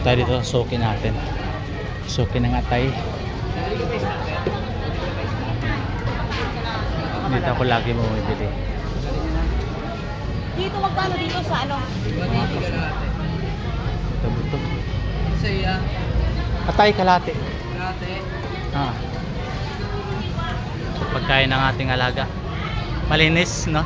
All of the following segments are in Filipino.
tayo dito sa suki natin. Suki ng atay. Dito ako lagi bumibili. Dito magkano dito sa ano? Ito. Saya, Atay kalate. dati, Ah. Pagkain ng ating alaga. Malinis, no?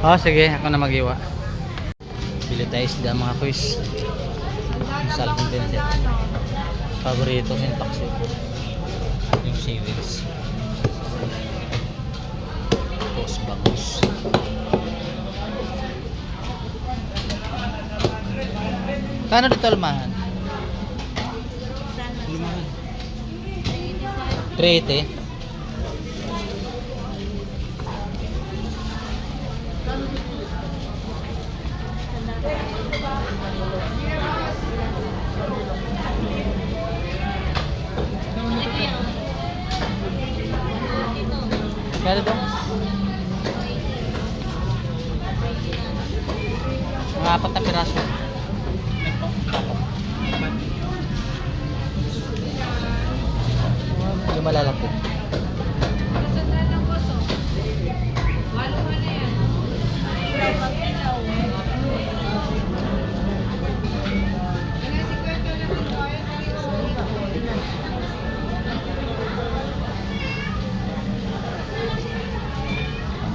Oh, sige, ako na mag-iwa. Bili tayo isda mga kuys. Salmon din dyan. Paborito ko yung paksi ko. Yung seaweeds. Tapos bangus. Kano dito almahan? Lumahan. 380. Kano dong? Mga apat na piraso. Yung malalaki.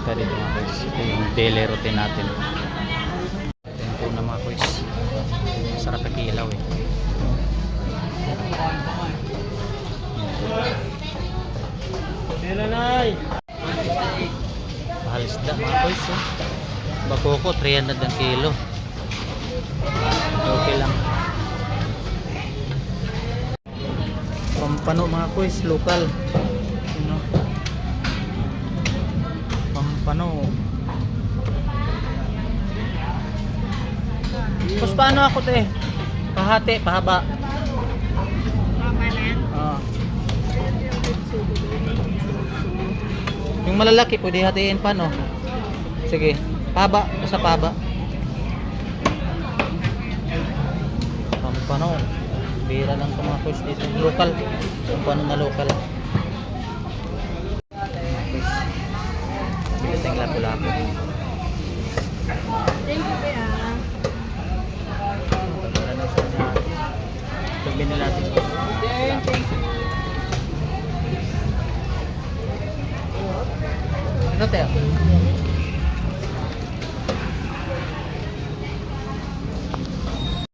Punta dito mga boys. Ito yung daily routine natin. Ito yung tuna mga boys. Masarap ang ilaw eh. Nanay! Mahal isda mga boys. Oh. Bakoko 300 ang kilo. Okay lang. Pampano mga boys, lokal. Pampano. Tapos paano ako te? Pahati, pahaba. Ah. Yung malalaki pwede hatiin pa no? Sige, pahaba, basta pahaba. Pampano. Bira lang sa mga coach dito. Local. Pampano na local. Tayong lapu-lapu. Thank you, Bea. Sabihin na natin. Ito tayo.